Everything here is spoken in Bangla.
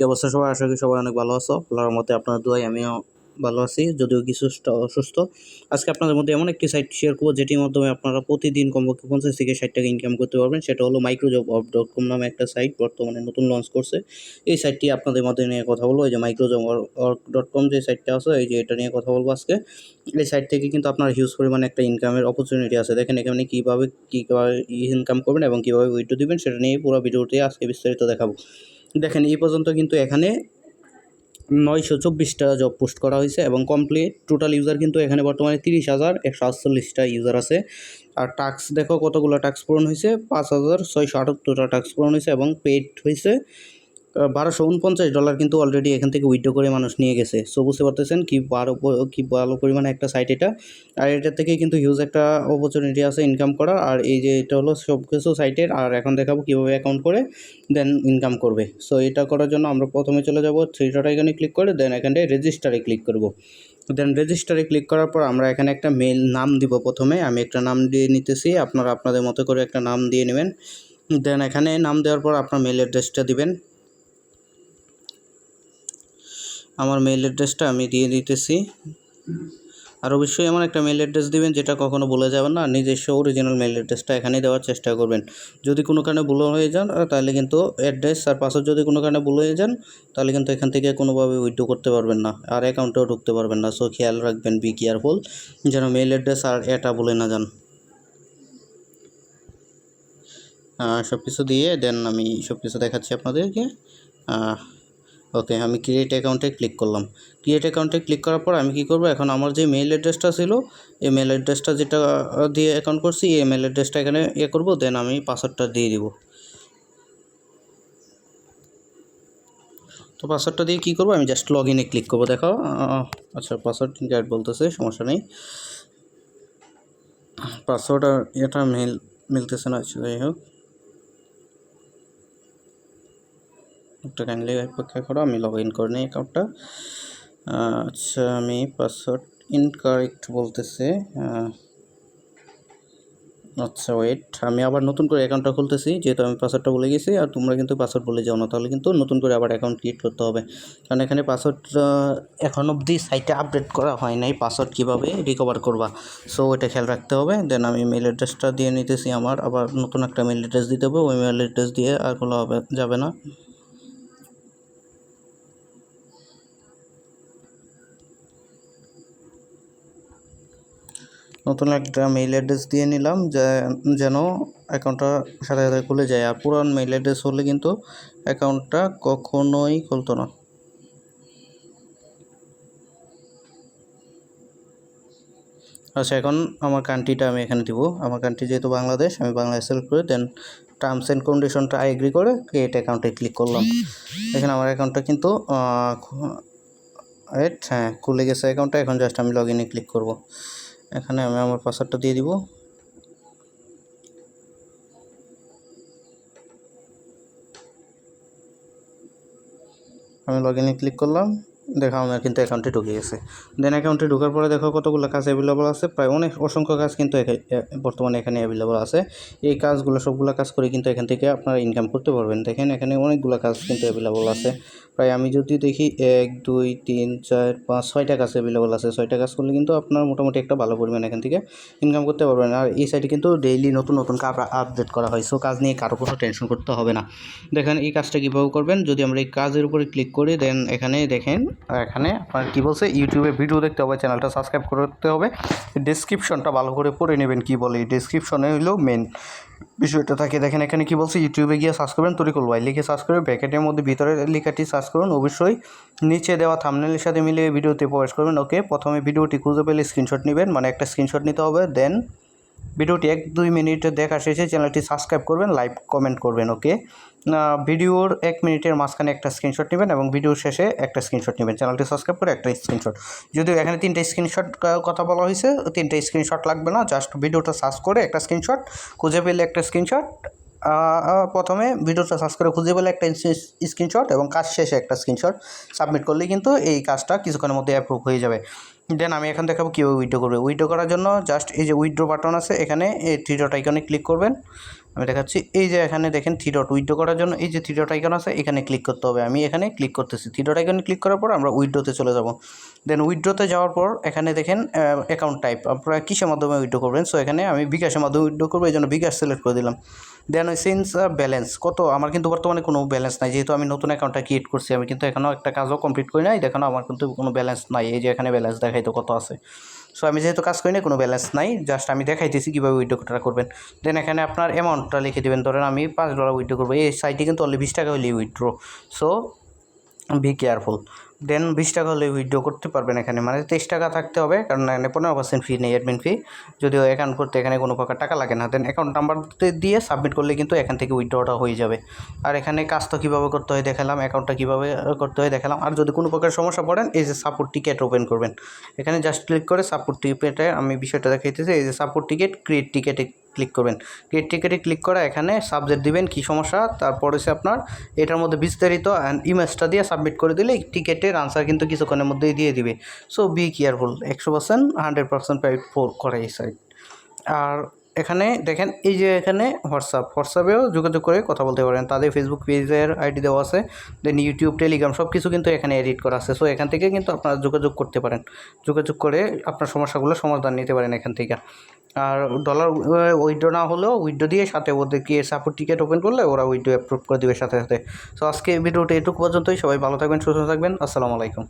কি অবস্থা? সবাই আশা করি সবাই অনেক ভালো আছো। আল্লাহর মতে আপনার দোয়াই আমিও ভালো আছি, যদিও কিছু অসুস্থ। আজকে আপনাদের মধ্যে এমন একটি সাইট শেয়ার করব, যেটির মাধ্যমে আপনারা প্রতিদিন কমপক্ষে পঞ্চাশ থেকে ষাট টাকা ইনকাম করতে পারবেন। সেটা হলো মাইক্রোজব অফ ডট কম নামে একটা সাইট বর্তমানে নতুন লঞ্চ করছে। এই সাইটটি আপনাদের মধ্যে নিয়ে কথা বলব। এই যে মাইক্রোজব ডট কম যে সাইটটা আছে, এই যে এটা নিয়ে কথা বলব আজকে। এই সাইট থেকে কিন্তু আপনার হিউজ পরিমাণে একটা ইনকামের অপরচুনিটি আছে। দেখেন এখানে কীভাবে কীভাবে ইনকাম করবেন এবং কীভাবে উইড্রো দিবেন, সেটা নিয়ে পুরো ভিডিওটি আজকে বিস্তারিত দেখাবো। দেখেন, এই পর্যন্ত কিন্তু এখানে নয়শো চব্বিশটা জব পোস্ট করা হয়েছে এবং কমপ্লিট টোটাল ইউজার কিন্তু এখানে বর্তমানে তিরিশ হাজার একশো আটচল্লিশটা ইউজার আছে। আর টাস্ক দেখো কতগুলো টাক্স পূরণ হয়েছে? পাঁচ হাজার ছয়শো আটাত্তরটা টাক্স পূরণ হয়েছে এবং পেড হয়েছে। বারোশো উনপঞ্চাশ ডলার কিন্তু অলরেডি এখান থেকে উইথড্র করে মানুষ নিয়ে গেছে। সো বুঝতে পারতেছেন কি বারো কি ভালো পরিমাণে একটা সাইট এটা। আর এটার থেকে কিন্তু হিউজ একটা অপরচুনিটি আছে ইনকাম করার। আর এই যে এটা হলো সব কিছু সাইটের আর এখন দেখাবো কীভাবে অ্যাকাউন্ট করে দেন ইনকাম করবে। সো এটা করার জন্য আমরা প্রথমে চলে যাব থ্রি ডট আইকনে ক্লিক করে দেন এখানটায় রেজিস্টারে ক্লিক করব। দেন রেজিস্টারে ক্লিক করার পর আমরা এখানে একটা মেল নাম দিব প্রথমে। আমি একটা নাম দিয়ে নিতেছি, আপনারা আপনাদের মতো করে একটা নাম দিয়ে নেবেন। দেন এখানে নাম দেওয়ার পর আপনার মেল অ্যাড্রেসটা দিবেন। আমার মেল অ্যাড্রেসটা আমি দিয়ে দিতেছি। আর অবশ্যই এমন একটা মেল অ্যাড্রেস দিবেন যেটা কখনো বলে যাবেন না। নিজস্ব অরিজিনাল মেল অ্যাড্রেসটা এখানে দেওয়ার চেষ্টা করবেন। যদি কোনো কারণে ভুল হয়ে যান তাহলে কিন্তু অ্যাড্রেস আর পাসওয়ার্ড যদি কোনো কারণে ভুল হয়ে যান, তাহলে কিন্তু এখান থেকে কোনোভাবে উইথড্র করতে পারবেন না। আর অ্যাকাউন্টেও ঢুকতে পারবেন না। সো খেয়াল রাখবেন বি কেয়ারফুল যেন মেল অ্যাড্রেস আর এটা বলে না যান। সব কিছু দিয়ে দেন, আমি সব কিছু দেখাচ্ছি আপনাদেরকে। ওকে, আমি ক্রিয়েট অ্যাকাউন্টে ক্লিক করলাম। ক্রিয়েট অ্যাকাউন্টে ক্লিক করার পর আমি কী করব? এখন আমার যে মেল অ্যাড্রেসটা ছিল, এই মেল অ্যাড্রেসটা যেটা দিয়ে অ্যাকাউন্ট করছি, এই মেল অ্যাড্রেসটা এখানে ইয়ে করব দেন আমি পাসওয়ার্ডটা দিয়ে দিব। তো পাসওয়ার্ডটা দিয়ে কী করব? আমি জাস্ট লগ ইনে ক্লিক করব, দেখো। আচ্ছা পাসওয়ার্ড গাইড বলতেছে, সমস্যা নেই। পাসওয়ার্ড আর এটা মেল, মিলতেছে না, যাই হোক। একটা কাইন্ডলি অপেক্ষা করো, আমি লগ ইন করে নিই অ্যাকাউন্টটা আচ্ছা আমি পাসওয়ার্ড ইনকারেক্ট বলতেছে। আচ্ছা ওয়েট আমি আবার নতুন করে অ্যাকাউন্টটা খুলতেছি, যেহেতু আমি পাসওয়ার্ডটা বলে গেছি, আর তোমরা কিন্তু পাসওয়ার্ড বলে যাও না, তাহলে কিন্তু নতুন করে আবার অ্যাকাউন্ট ক্রিয়েট করতে হবে। কারণ এখানে পাসওয়ার্ড এখন অবধি সাইটে আপডেট করা হয় নাই পাসওয়ার্ড কীভাবে রিকভার করবা। সো ওইটা খেয়াল রাখতে হবে। দেন আমি মেল অ্যাড্রেসটা দিয়ে নিতেছি আমার, আবার নতুন একটা মেল অ্যাড্রেস দিতে হবে, ওই মেল অ্যাড্রেস দিয়ে আর কোনো হবে, যাবে না। নতুন একটা মেইল অ্যাড্রেস দিয়ে নিলাম যেন অ্যাকাউন্টটা সাথে সাথে খুলে যায়। আর পুরান মেইল অ্যাড্রেস হলে কিন্তু অ্যাকাউন্টটা কখনোই খুলতো না। আচ্ছা এখন আমার কান্ট্রিটা আমি এখানে দিব। আমার কান্ট্রি যেহেতু বাংলাদেশ, আমি বাংলাদেশ সিলেক্ট করে দেন টার্মস অ্যান্ড কন্ডিশনটা এগ্রি করে ক্রিয়েট অ্যাকাউন্টে ক্লিক করলাম। এখানে আমার অ্যাকাউন্টটা কিন্তু হ্যাঁ খুলে গেছে অ্যাকাউন্টটা এখন জাস্ট আমি লগ ইনে ক্লিক করব। এখানে আমি আমার পাসওয়ার্ডটা দিয়ে দিব। আমি লগ ইনে ক্লিক করলাম। দেখো আমার কিন্তু অ্যাকাউন্টে ঢুকে গেছে। দেন অ্যাকাউন্টে ঢোকার পরে দেখো কতগুলো কাজ অ্যাভেলেবল আছে, প্রায় অনেক অসংখ্য কাজ কিন্তু বর্তমানে এখানে অ্যাভেলেবল আছে। এই কাজগুলো, সবগুলো কাজ করে কিন্তু এখান থেকে আপনারা ইনকাম করতে পারবেন। দেখেন এখানে অনেকগুলো কাজ কিন্তু অ্যাভেলেবল আছে। প্রায় আমি যদি দেখি এক, দুই, তিন, চার, পাঁচ, ছয়টা কাজ অ্যাভেলেবল আছে। ছয়টা কাজ করলে কিন্তু আপনার মোটামুটি একটা ভালো পরিমাণ এখান থেকে ইনকাম করতে পারবেন। আর এই সাইডে কিন্তু ডেইলি নতুন নতুন কাজ আপডেট করা হয়। সো কাজ নিয়ে কারও কোনো টেনশন করতে হবে না। দেখেন এই কাজটা কীভাবে করবেন? যদি আমরা এই কাজের উপরে ক্লিক করি দেন এখানে দেখেন এখানে আপনার কী বলছে? ইউটিউবে ভিডিও দেখতে হবে চ্যানেলটা সাবস্ক্রাইব করতে হবে। ডিসক্রিপশনটা ভালো করে পড়ে নেবেন, কী বলে? ডিসক্রিপশনে হলো মেন বিষয়টা থাকে। দেখেন এখানে কি বলছে? ইউটিউবে গিয়ে সার্চ করবেন, তরিকুল ভাই লিখে সার্চ করে ব্যাকেটের মধ্যে ভিতরে লেখাটি সার্চ করুন, অবশ্যই নিচে দেওয়া থামনেলের সাথে মিলিয়ে ভিডিওতে প্রবেশ করবেন ওকে প্রথমে ভিডিওটি খুঁজে পেলে স্ক্রিনশট নেবেন মানে একটা স্ক্রিনশট নিতে হবে দেন ভিডিওটি এক দুই মিনিট দেখা শেষে চ্যানেলটি সাবস্ক্রাইব করবেন লাইভ কমেন্ট করবেন ওকে ভিডিওর এক মিনিটের মাঝখানে একটা স্ক্রিনশট নেবেন এবং ভিডিওর শেষে একটা স্ক্রিনশট নেবেন। চ্যানেলটি সাবস্ক্রাইব করে একটা স্ক্রিনশট যদিও এখানে তিনটে স্ক্রিনশট কথা বলা হয়েছে, তিনটে স্ক্রিনশট লাগবে না জাস্ট ভিডিওটা সার্চ করে একটা স্ক্রিনশট খুঁজে পেলে একটা স্ক্রিনশট প্রথমে ভিডিওটা সার্চ করে খুঁজে পেলে একটা স্ক্রিনশট এবং কাজ শেষে একটা স্ক্রিনশট সাবমিট করলে কিন্তু এই কাজটা কিছুক্ষণের মধ্যে অ্যাপ্রুভ হয়ে যাবে। দেন আমি এখন দেখাবো কীভাবে উইড্রো করবে। উইড্রো করার জন্য জাস্ট এই যে উইড্রো বাটন আছে, এখানে এই থ্রি ডট আইকনে ক্লিক করবেন। আমি দেখাচ্ছি। এই যে এখানে দেখেন থ্রি ডট উইথড্র করার জন্য এই যে থ্রি ডট আইকন আছে, এখানে ক্লিক করতে হবে। আমি এখানে ক্লিক করতেছি। থ্রি ডট আইকনে ক্লিক করার পর আমরা উইথড্রোতে চলে যাব। দেন উইথড্রোতে যাওয়ার পর এখানে দেখেন অ্যাকাউন্ট টাইপ আপনারা কিসের মাধ্যমে উইথড্র করবেন? সো এখানে আমি বিকাশের মাধ্যমে উইথড্র করব এই জন্য বিকাশ সিলেক্ট করে দিলাম। দেন ওই সিন্স ব্যালেন্স কত? আমার কিন্তু বর্তমানে কোনো ব্যালেন্স নাই। যেহেতু আমি নতুন অ্যাকাউন্টটা ক্রিয়েট করছি, আমি কিন্তু এখনও একটা কাজও কমপ্লিট করি নাই। দেখানো আমার কিন্তু কোনো ব্যালেন্স নাই। এই যে এখানে ব্যালেন্স দেখাই তো কত আছে। সো আমি যেহেতু কাজ করি না কোনো ব্যালেন্স নাই জাস্ট আমি দেখাইতেছি কীভাবে উইথড্রটা করবেন। দেন এখানে আপনার অ্যামাউন্টটা লিখে দেবেন। ধরেন আমি পাঁচ ডলার উইড্রো করব। এই সাইটে কিন্তু অনলি বিশ টাকা হলেই withdraw so be careful then বিশ টাকা হলে উইথড্র করতে পারবেন এখানে। মানে তেইশ টাকা থাকতে হবে, কারণ এখানে পনেরো পার্সেন্ট ফি নেই অ্যাডমিন ফি যদিও অ্যাকাউন্ট করতে এখানে কোনো প্রকার টাকা লাগে না। দেন অ্যাকাউন্ট নাম্বার দিয়ে সাবমিট করলে কিন্তু এখান থেকে উইথড্রটা হয়ে যাবে। আর এখানে কাজ তো কীভাবে করতে হয় দেখালাম অ্যাকাউন্টটা কীভাবে করতে হয় দেখালাম। আর যদি কোনো প্রকার সমস্যা পড়েন, এই যে সাপোর্ট টিকেট ওপেন করবেন। এখানে জাস্ট ক্লিক করে সাপোর্ট টিকেটে আমি বিষয়টা দেখাইতেছি। এই যে সাপোর্ট টিকেট ক্রিয়েট টিকেটে ক্লিক করবেন। ক্রিয়েট টিকেটে ক্লিক করা, এখানে সাবজেক্ট দিবেন, কী সমস্যা? তারপর হচ্ছে আপনার, এটার মধ্যে বিস্তারিত ইমেজটা দিয়ে সাবমিট করে দিলে টিকেটের আনসার কিন্তু কিছুক্ষণের মধ্যেই দিয়ে দিবে। সো বি কেয়ারফুল একশো পার্সেন্ট হান্ড্রেড পার্সেন্ট প্রাইভেট করে এই সাইট আর এখানে দেখেন, এই যে এখানে হোয়াটসঅ্যাপ হোয়াটসঅ্যাপেও যোগাযোগ করে কথা বলতে পারেন। তাদের ফেসবুক পেজের আইডি দেওয়া আছে দেন ইউটিউব টেলিগ্রাম সব কিছু কিন্তু এখানে এডিট করা আছে। সো এখান থেকে কিন্তু আপনারা যোগাযোগ করতে পারেন। যোগাযোগ করে আপনার সমস্যাগুলো সমাধান নিতে পারেন এখান থেকে। আর ডলার উইড্রো না হলেও উইড্রো দিয়ে সাথে ওদের ওদেরকে সাপোর্ট টিকিট ওপেন করলে ওরা উইড্রো অ্যাপ্রুভ করে দেবে সাথে সাথে। সো আজকে ভিডিওটা এটুকু পর্যন্তই। সবাই ভালো থাকবেন, সুস্থ থাকবেন। আসসালামু আলাইকুম।